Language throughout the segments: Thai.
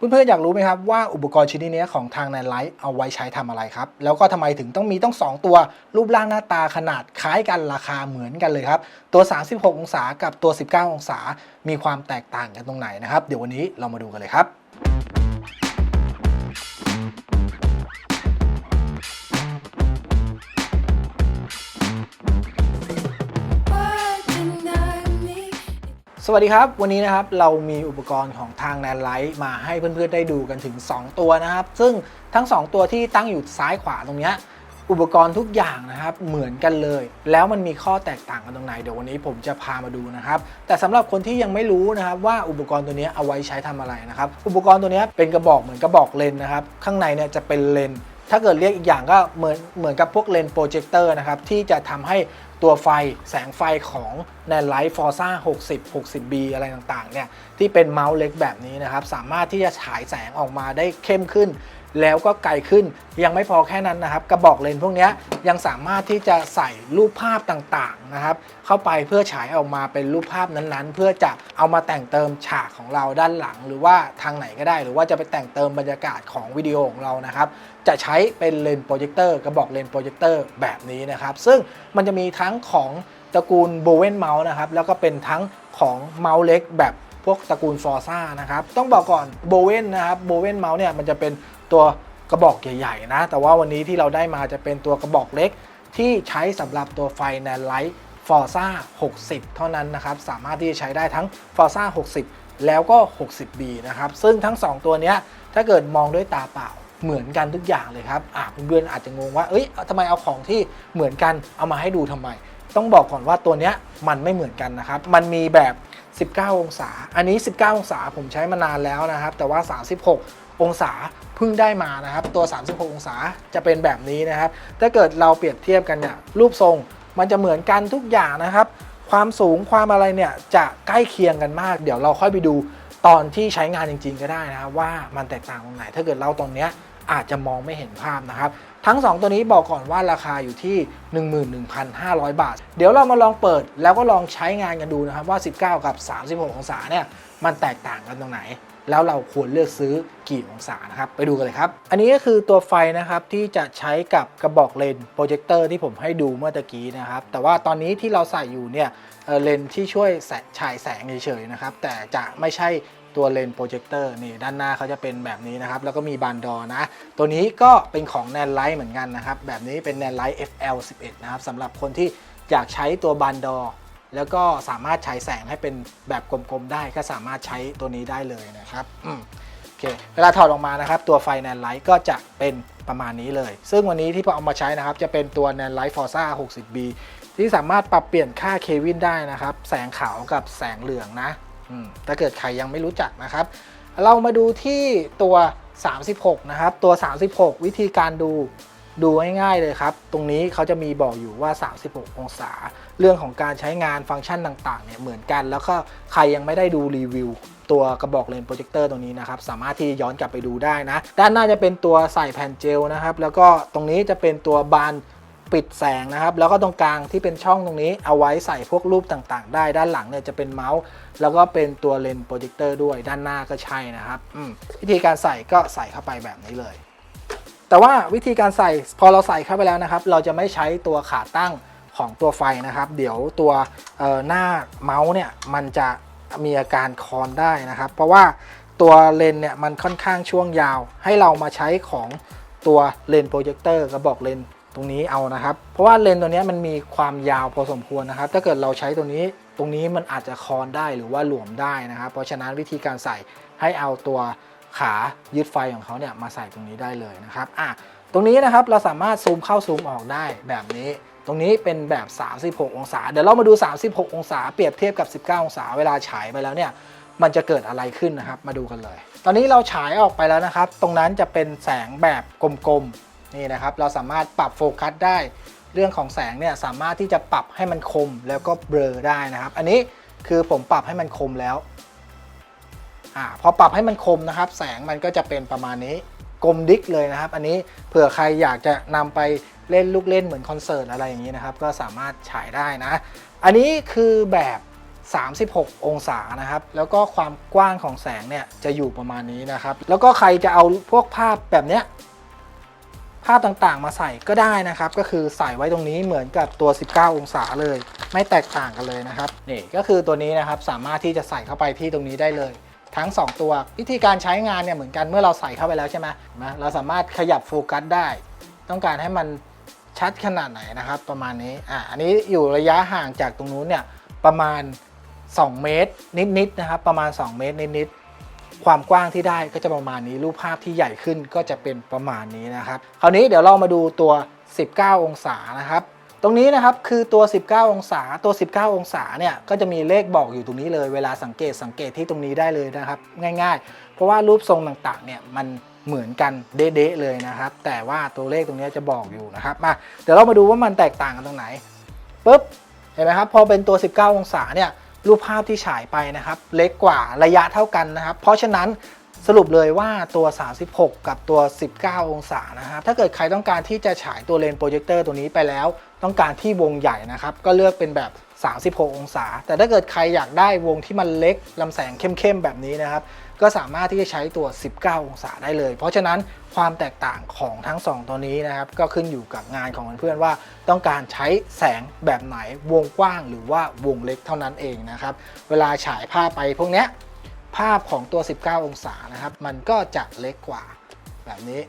เพื่อนๆอยากรู้ไหมครับว่าอุปกรณ์ชิ้นนี้ของทางแนนไลท์เอาไว้ใช้ทำอะไรครับ แล้วก็ทำไมถึงต้องมีต้อง 2 ตัวรูปร่างหน้าตาขนาดคล้ายกันราคาเหมือนกันเลยครับ ตัว 36 องศากับตัว 19 องศา มีความแตกต่างกันตรงไหนนะครับ เดี๋ยววันนี้เรามาดูกันเลยครับ วัสดีครับ วันนี้นะครับเรามีอุปกรณ์ของทางแนนไลท์มาให้เพื่อนๆได้ดูกันถึง 2 ตัวนะครับ ซึ่งทั้ง 2 ตัวที่ตั้งอยู่ซ้ายขวาตรงนี้อุปกรณ์ทุกอย่างนะครับเหมือนกันเลย แล้วมันมีข้อแตกต่างกันตรงไหนเดี๋ยววันนี้ผมจะพามาดูนะครับ แต่สำหรับคนที่ยังไม่รู้นะครับว่าอุปกรณ์ตัวนี้เอาไว้ใช้ทำอะไรนะครับ อุปกรณ์ตัวนี้เป็นกระบอกเหมือนกระบอกเลนนะครับ ข้างในเนี่ยจะเป็นเลนถ้าเกิดเรียกอีกอย่างก็เหมือนเหมือนกับพวกเลนโปรเจคเตอร์นะครับที่จะทำให้ตัวไฟแสงไฟของ แนนไลท์ฟอร์ซ่า60 60B อะไรต่างๆเนี่ยที่เป็นเมาส์เล็กแบบนี้นะครับ สามารถที่จะฉายแสงออกมาได้เข้มขึ้น แล้วก็ไกลขึ้นยังไม่พอแค่นั้นนะครับ กระบอกเลนส์พวกนี้ยยังสามารถที่จะใส่รูปภาพต่างๆนะครับ เข้าไปเพื่อฉายออกมาเป็นรูปภาพนั้นๆ เพื่อจะเอามาแต่งเติมฉากของเราด้านหลัง หรือว่าทางไหนก็ได้ หรือว่าจะไปแต่งเติมบรรยากาศของวิดีโอของเรานะครับจะใช้เป็นเลนส์โปรเจคเตอร์กระบอกเลนส์โปรเจคเตอร์แบบนี้นะครับ ซึ่งมันจะมีทั้งของ ตระกูลโบเวนเมาส์นะครับ แล้วก็เป็นทั้งของเมาส์เล็กแบบพวกตระกูลฟอร์ซ่านะครับ ต้องบอกก่อนโบเวนนะครับโบเวนเมาส์เนี่ยมันจะเป็นตัวกระบอกใหญ่ๆนะ แต่ว่าวันนี้ที่เราได้มาจะเป็นตัวกระบอกเล็ก ที่ใช้สำหรับตัวไฟแนนไลท์ Forza 60 เท่านั้นนะครับ สามารถที่จะใช้ได้ทั้ง Forza 60 แล้วก็ 60B นะครับ ซึ่งทั้ง 2 ตัวเนี้ยถ้าเกิดมองด้วยตาเปล่าเหมือนกันทุกอย่างเลยครับอะเพื่อนๆอาจจะงงว่า เอ้ยทำไมเอาของที่เหมือนกันเอามาให้ดูทำไม ต้องบอกก่อนว่าตัวเนี้ยมันไม่เหมือนกันนะครับ มันมีแบบ 19 องศา อันนี้ 19 องศาผมใช้มานานแล้วนะครับ แต่ว่า 36 องศาเพิ่งได้มานะครับ ตัว 36 องศาจะเป็นแบบนี้นะครับ ถ้าเกิดเราเปรียบเทียบกันเนี่ยรูปทรงมันจะเหมือนกันทุกอย่างนะครับ ความสูงความอะไรเนี่ยจะใกล้เคียงกันมาก เดี๋ยวเราค่อยไปดูตอนที่ใช้งานจริง ๆ ก็ได้นะครับว่ามันแตกต่างตรงไหน ถ้าเกิดเราตรงเนี้ย อาจจะมองไม่เห็นภาพนะครับทั้ง 2 ตัวนี้บอกก่อนว่าราคาอยู่ที่ 11,500 บาท เดี๋ยวเรามาลองเปิดแล้วก็ลองใช้งานกันดูนะครับว่า 19 กับ 36 องศาเนี่ยมันแตกต่างกันตรงไหน แล้วเราควรเลือกซื้อกี่องศานะครับ ไปดูกันเลยครับ อันนี้ก็คือตัวไฟนะครับที่จะใช้กับกระบอกเลนโปรเจคเตอร์ที่ผมให้ดูเมื่อตะกี้นะครับ แต่ว่าตอนนี้ที่เราใส่อยู่เนี่ยเเลนที่ช่วยฉายแสงเฉยๆนะครับแต่จะไม่ใช่ ตัวเลนโปรเจคเตอร์นี่ด้านหน้าเขาจะเป็นแบบนี้นะครับ แล้วก็มีบานดอนะ ตัวนี้ก็เป็นของแนนไลท์เหมือนกันนะครับ แบบนี้เป็นแนนไลท์ FL11 นะครับสำหรับคนที่อยากใช้ตัวบานดอ แล้วก็สามารถใช้แสงให้เป็นแบบกลมๆได้ก็สามารถใช้ตัวนี้ได้เลยนะครับอืมโอเคเวลาถอดออกมานะครับตัวไฟแนนไลท์ก็จะเป็นประมาณนี้เลย ซึ่งวันนี้ที่ผมเอามาใช้นะครับ จะเป็นตัวแนนไลท์ฟอร์ซ่า 60B ที่สามารถปรับเปลี่ยนค่าเควินได้นะครับ แสงขาวกับแสงเหลืองนะ ถ้าเกิดใครยังไม่รู้จักนะครับ เรามาดูที่ตัว 36 นะครับ ตัว 36 วิธีการดูดูง่ายๆเลยครับ ตรงนี้เขาจะมีบอกอยู่ว่า 36 องศา เรื่องของการใช้งานฟังก์ชันต่างๆ เนี่ยเหมือนกัน แล้วก็ใครยังไม่ได้ดูรีวิว ตัวกระบอกเลนส์โปรเจคเตอร์ตรงนี้นะครับ สามารถที่ย้อนกลับไปดูได้นะ ด้านหน้าจะเป็นตัวใส่แผ่นเจลนะครับ แล้วก็ตรงนี้จะเป็นตัวบาน ปิดแสงนะครับ แล้วก็ตรงกลางที่เป็นช่องตรงนี้เอาไว้ใส่พวกรูปต่างๆ ได้ด้านหลังเนี่ยจะเป็นเมาส์แล้วก็เป็นตัวเลนส์โปรเจคเตอร์ด้วยด้านหน้าก็ใช่นะครับวิธีการใส่ก็ใส่เข้าไปแบบนี้เลย แต่ว่าวิธีการใส่พอเราใส่เข้าไปแล้วนะครับ เราจะไม่ใช้ตัวขาตั้งของตัวไฟนะครับ เดี๋ยวตัวหน้าเมาส์เนี่ยมันจะมีอาการคอนได้นะครับ เพราะว่าตัวเลนเนี่ยมันค่อนข้างช่วงยาว ให้เรามาใช้ของตัวเลนโปรเจคเตอร์กระบอกเลน ตรงนี้เอานะครับ เพราะว่าเลนตัวนี้มันมีความยาวพอสมควรนะครับ ถ้าเกิดเราใช้ตัวนี้ตรงนี้มันอาจจะคลอนได้หรือว่าหลวมได้นะครับ เพราะฉะนั้นวิธีการใส่ให้เอาตัวขายึดไฟของเขาเนี่ยมาใส่ตรงนี้ได้เลยนะครับอะตรงนี้นะครับเราสามารถซูมเข้าซูมออกได้แบบนี้ ตรงนี้เป็นแบบ 36 องศา เดี๋ยวเรามาดู 36 องศา เปรียบเทียบกับ 19 องศาเวลาฉายไปแล้วเนี่ยมันจะเกิดอะไรขึ้นนะครับ มาดูกันเลย ตอนนี้เราฉายออกไปแล้วนะครับ ตรงนั้นจะเป็นแสงแบบกลมๆ นี่นะครับเราสามารถปรับโฟกัสได้ เรื่องของแสงเนี่ยสามารถที่จะปรับให้มันคมแล้วก็เบลอได้นะครับ อันนี้คือผมปรับให้มันคมแล้วอ่าพอปรับให้มันคมนะครับ แสงมันก็จะเป็นประมาณนี้กลมดิกเลยนะครับ อันนี้เผื่อใครอยากจะนำไปเล่นลูกเล่นเหมือนคอนเสิร์ตอะไรอย่างนี้นะครับ ก็สามารถฉายได้นะ อันนี้คือแบบ 36 องศานะครับ แล้วก็ความกว้างของแสงเนี่ยจะอยู่ประมาณนี้นะครับ แล้วก็ใครจะเอาพวกภาพแบบเนี้ยาพต่างๆ มาใส่ก็ได้นะครับ ก็คือใส่ไว้ตรงนี้เหมือนกับตัว 19 องศาเลย ไม่แตกต่างกันเลยนะครับนี่ก็คือตัวนี้นะครับสามารถที่จะใส่เข้าไปที่ตรงนี้ได้เลย ทั้ง 2 ตัววิธีการใช้งานเนี่ยเหมือนกันเมื่อเราใส่เข้าไปแล้วใช่ไหมเห็นไหมเราสามารถขยับโฟกัสได้ ต้องการให้มันชัดขนาดไหนนะครับ ประมาณนี้อ่าอันนี้อยู่ระยะห่างจากตรงนู้นเนี่ยประมาณ 2 เมตรนิดๆนะครับ ประมาณ 2 เมตรนิดๆ ความกว้างที่ได้ก็จะประมาณนี้ รูปภาพที่ใหญ่ขึ้นก็จะเป็นประมาณนี้นะครับ คราวนี้เดี๋ยวเรามาดูตัว 19 องศานะครับ ตรงนี้นะครับคือตัว 19 องศา ตัว 19 องศาเนี่ยก็จะมีเลขบอกอยู่ตรงนี้เลย เวลาสังเกตสังเกตที่ตรงนี้ได้เลยนะครับ ง่าย ๆ เพราะว่ารูปทรงต่างๆเนี่ยมันเหมือนกันเด๊ะเลยนะครับ แต่ว่าตัวเลขตรงนี้จะบอกอยู่นะครับมาเดี๋ยวเรามาดูว่ามันแตกต่างกันตรงไหนปุ๊บเห็นไหมครับพอเป็นตัว 19 องศาเนี่ย รูปภาพที่ฉายไปนะครับ เล็กกว่าระยะเท่ากันนะครับ เพราะฉะนั้นสรุปเลยว่าตัว 36 กับตัว 19 องศานะครับ ถ้าเกิดใครต้องการที่จะฉายตัวเลนส์โปรเจคเตอร์ตัวนี้ไปแล้ว ต้องการที่วงใหญ่นะครับ ก็เลือกเป็นแบบ 36 องศา แต่ถ้าเกิดใครอยากได้วงที่มันเล็กลำแสงเข้มๆแบบนี้นะครับ ก็สามารถที่จะใช้ตัว 19 องศาได้เลย เพราะฉะนั้นความแตกต่างของทั้ง 2 ตัวนี้นะครับ ก็ขึ้นอยู่กับงานของเพื่อนๆว่า ต้องการใช้แสงแบบไหนวงกว้างหรือว่าวงเล็กเท่านั้นเองนะครับ เวลาฉายภาพไปพวกนี้ภาพของตัว 19 องศานะครับ มันก็จะเล็กกว่าแบบนี้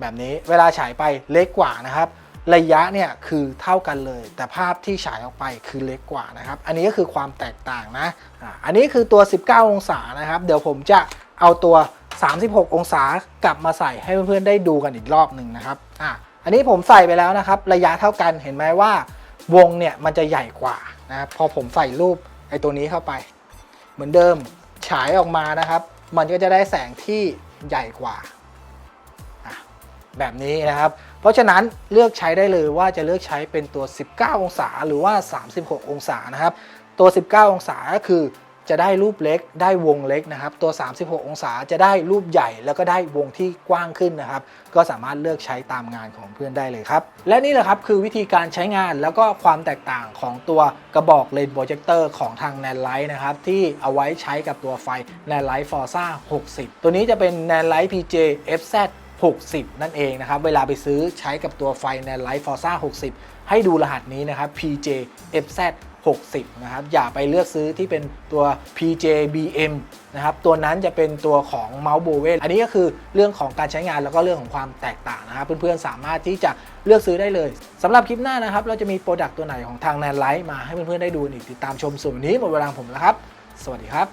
แบบนี้เวลาฉายไปเล็กกว่านะครับ ระยะเนี่ยคือเท่ากันเลย แต่ภาพที่ฉายออกไปคือเล็กกว่านะครับ อันนี้ก็คือความแตกต่างนะอันนี้คือตัว 19 องศานะครับ เดี๋ยวผมจะเอาตัว 36 องศากลับมาใส่ให้เพื่อนๆได้ดูกันอีกรอบหนึ่งนะครับอ่าอันนี้ผมใส่ไปแล้วนะครับ ระยะเท่ากันเห็นไหมว่าวงเนี่ยมันจะใหญ่กว่านะครับพอผมใส่รูปไอ้ตัวนี้เข้าไป เหมือนเดิมฉายออกมานะครับ มันก็จะได้แสงที่ใหญ่กว่า แบบนี้นะครับ เพราะฉะนั้นเลือกใช้ได้เลยว่าจะเลือกใช้เป็นตัว 19 องศาหรือว่า 36 องศานะครับ ตัว 19 องศาก็คือจะได้รูปเล็กได้วงเล็กนะครับ ตัว 36 องศาจะได้รูปใหญ่แล้วก็ได้วงที่กว้างขึ้นนะครับ ก็สามารถเลือกใช้ตามงานของเพื่อนได้เลยครับ และนี่แหละครับคือวิธีการใช้งานแล้วก็ความแตกต่างของตัวกระบอกเลนส์โปรเจคเตอร์ของทาง n a n l i g h t นะครับ ที่เอาไว้ใช้กับตัวไฟ n a n l i g h t Forza 60 ตัวนี้จะเป็น n a n l i g h t PJ FZ 60 นั่นเองนะครับ เวลาไปซื้อใช้กับตัวไฟ n a n l i g h t Forza 60 ให้ดูรหัสนี้นะครับ PJ FZ 60 นะครับ อย่าไปเลือกซื้อที่เป็นตัว PJ BM นะครับ ตัวนั้นจะเป็นตัวของเมาส์โบเวอันนี้ก็คือเรื่องของการใช้งานแล้วก็เรื่องของความแตกต่างนะครับ เพื่อนๆ สามารถที่จะเลือกซื้อได้เลย สำหรับคลิปหน้านะครับ เราจะมีโปรดักต์ตัวไหนของทาง n a n l i g h t มาให้เพื่อนๆ ได้ดูอีกติดตามชมส่วนวันนี้หมดเวลาของผมแล้วครับ สวัสดีครับ